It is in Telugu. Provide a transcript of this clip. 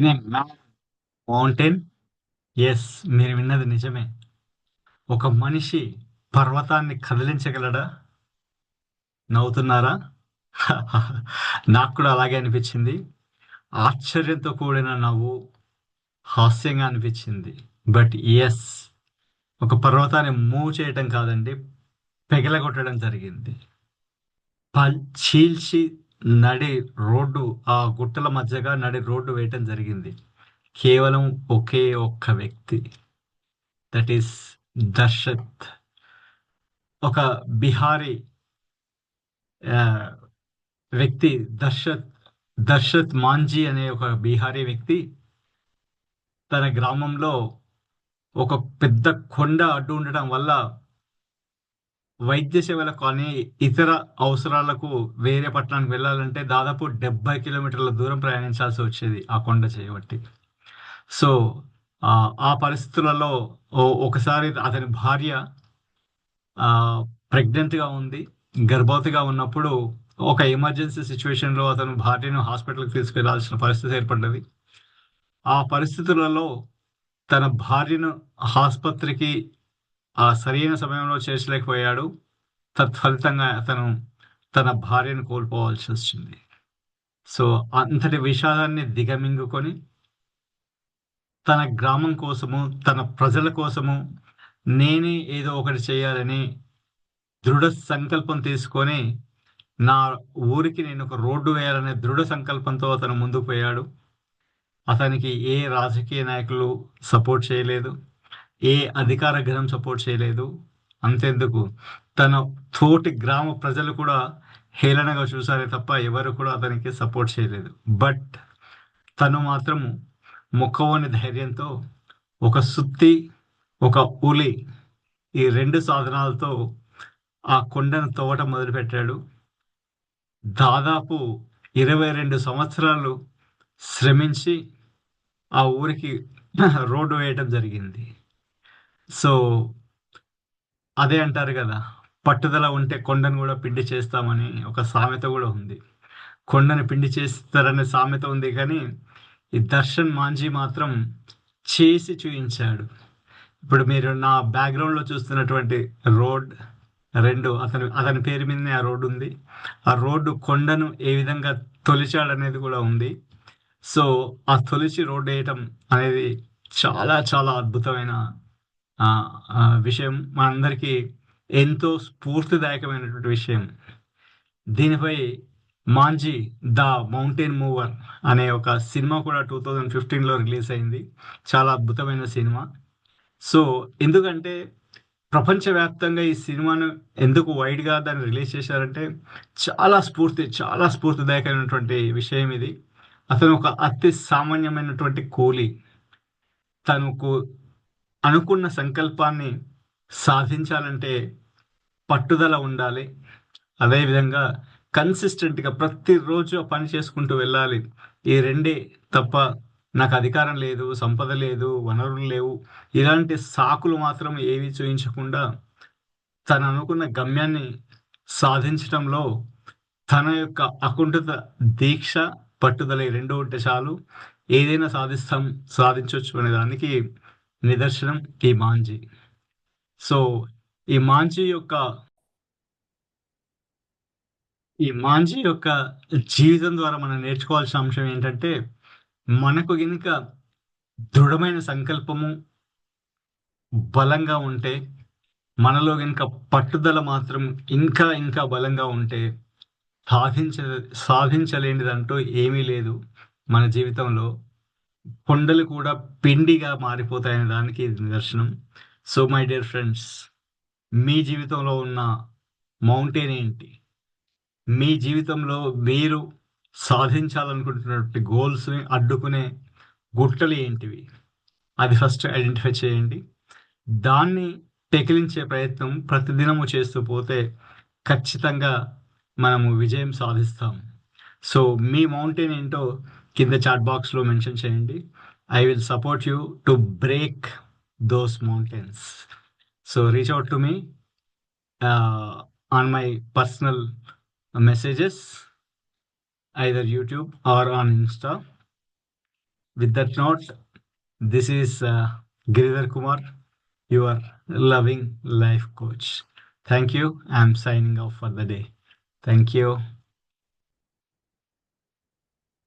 మౌంటైన్ ఎస్ మీరు విన్నది నిజమే. ఒక మనిషి పర్వతాన్ని కదిలించగలడా? నవ్వుతున్నారా? నాకు కూడా అలాగే అనిపించింది. ఆశ్చర్యంతో కూడిన నవ్వు హాస్యంగా అనిపించింది. బట్ ఎస్ ఒక పర్వతాన్ని మూవ్ చేయటం కాదండి పెగలగొట్టడం జరిగింది. పల్- చీల్చి నడి రోడ్డు ఆ గుట్టల మధ్యగా నడి రోడ్డు వేయటం జరిగింది. కేవలం ఒకే ఒక్క వ్యక్తి. దట్ ఈస్ దర్శత్ ఒక బిహారీ వ్యక్తి దర్శత్ దర్శత్ మాంజీ అనే ఒక బీహారీ వ్యక్తి తన గ్రామంలో ఒక పెద్ద కొండ అడ్డు ఉండటం వల్ల వైద్య సేవలకు కానీ ఇతర అవసరాలకు వేరే పట్టణానికి వెళ్ళాలంటే దాదాపు డెబ్బై కిలోమీటర్ల దూరం ప్రయాణించాల్సి వచ్చేది ఆ కొండ చేయబట్టి సో ఆ పరిస్థితులలో ఓ- ఒకసారి అతని భార్య ప్రెగ్నెంట్గా ఉంది గర్భవతిగా ఉన్నప్పుడు ఒక ఎమర్జెన్సీ సిచ్యువేషన్లో అతను భార్యను హాస్పిటల్కి తీసుకెళ్ళాల్సిన పరిస్థితి ఏర్పడ్డది. ఆ పరిస్థితులలో తన భార్యను ఆసుపత్రికి ఆ సరైన సమయంలో చేర్చలేకపోయాడు. తత్ఫలితంగా అతను తన భార్యను కోల్పోవాల్సి వచ్చింది. సో అంతటి విషాదాన్ని దిగమింగుకొని తన గ్రామం కోసము తన ప్రజల కోసము నేనే ఏదో ఒకటి చేయాలని దృఢ సంకల్పం తీసుకొని నా ఊరికి నేను ఒక రోడ్డు వేయాలనే దృఢ సంకల్పంతో అతను ముందుకు పోయాడు. అతనికి ఏ రాజకీయ నాయకులు సపోర్ట్ చేయలేదు. ఏ అధికార గణం సపోర్ట్ చేయలేదు. అంతెందుకు? తన తోటి గ్రామ ప్రజలు కూడా హేళనగా చూసారే తప్ప ఎవరు కూడా అతనికి సపోర్ట్ చేయలేదు. బట్ తను మాత్రం మొక్కవని ధైర్యంతో ఒక సుత్తి ఒక ఉలి ఈ రెండు సాధనాలతో ఆ కొండను తవ్వటం మొదలుపెట్టాడు. దాదాపు ఇరవై రెండు సంవత్సరాలు శ్రమించి ఆ ఊరికి రోడ్డు వేయటం జరిగింది. సో అదే అంటారు కదా పట్టుదల ఉంటే కొండను కూడా పిండి చేస్తామని ఒక సామెత కూడా ఉంది. కొండను పిండి చేస్తారనే సామెత ఉంది కానీ ఈ దర్శన్ మాంజీ మాత్రం చేసి చూయించాడు. ఇప్పుడు మీరు నా బ్యాక్గ్రౌండ్లో చూస్తున్నటువంటి రోడ్ రెండు అతని అతని పేరు మీదనే ఆ రోడ్డు ఉంది. ఆ రోడ్డు కొండను ఏ విధంగా తొలిచాడనేది కూడా ఉంది. సో ఆ తొలిచి రోడ్డు వేయటం అనేది చాలా చాలా అద్భుతమైన విషయం మనందరికీ ఎంతో స్ఫూర్తిదాయకమైనటువంటి విషయం. దీనిపై మాంజీ ద మౌంటైన్ మూవర్ అనే ఒక సినిమా కూడా టూ థౌజండ్ ఫిఫ్టీన్లో రిలీజ్ అయింది. చాలా అద్భుతమైన సినిమా. సో ఎందుకంటే ప్రపంచవ్యాప్తంగా ఈ సినిమాను ఎందుకు వైడ్గా దాన్ని రిలీజ్ చేశారంటే చాలా స్ఫూర్తి చాలా స్ఫూర్తిదాయకమైనటువంటి విషయం ఇది. అతను ఒక అతి సామాన్యమైనటువంటి కూలి. తనకు అనుకున్న సంకల్పాన్ని సాధించాలంటే పట్టుదల ఉండాలి. అదేవిధంగా కన్సిస్టెంట్గా ప్రతిరోజు పని చేసుకుంటూ వెళ్ళాలి. ఈ రెండే తప్ప నాకు అధికారం లేదు సంపద లేదు వనరులు లేవు. ఇలాంటి సాకులు మాత్రం ఏవి చూయించకుండా తను అనుకున్న గమ్యాన్ని సాధించడంలో తన యొక్క అకుంఠిత దీక్ష పట్టుదల ఈ రెండు ఉంటే చాలు. ఏదైనా సాధిస్తాం సాధించవచ్చు అనే దానికి నిదర్శనం ఈ మాంజీ సో ఈ మాంజీ యొక్క ఈ మాంజీ యొక్క జీవితం ద్వారా మనం నేర్చుకోవాల్సిన అంశం ఏంటంటే మనకు గనుక దృఢమైన సంకల్పము బలంగా ఉంటే మనలో గనుక పట్టుదల మాత్రం ఇంకా ఇంకా బలంగా ఉంటే సాధించ సాధించలేనిదంటూ ఏమీ లేదు మన జీవితంలో. కొండలు కూడా పిండిగా మారిపోతాయనే దానికి ఇది నిదర్శనం. సో మై డియర్ ఫ్రెండ్స్ మీ జీవితంలో ఉన్న మౌంటైన్ ఏంటి? మీ జీవితంలో మీరు సాధించాలనుకుంటున్నటువంటి గోల్స్ని అడ్డుకునే గుట్టలు ఏంటివి? అది ఫస్ట్ ఐడెంటిఫై చేయండి. దాన్ని పెకిలించే ప్రయత్నం ప్రతిదినము చేస్తూ పోతే ఖచ్చితంగా మనము విజయం సాధిస్తాం. సో మీ మౌంటైన్ ఏంటో కింద చాట్ బాక్స్లో మెన్షన్ చేయండి I will support you to break those mountains so reach out to me on my personal messages either youtube or on insta With that note, this is uh, Giridhar Kumar, your loving life coach. Thank you. I'm signing off for the day. Thank you.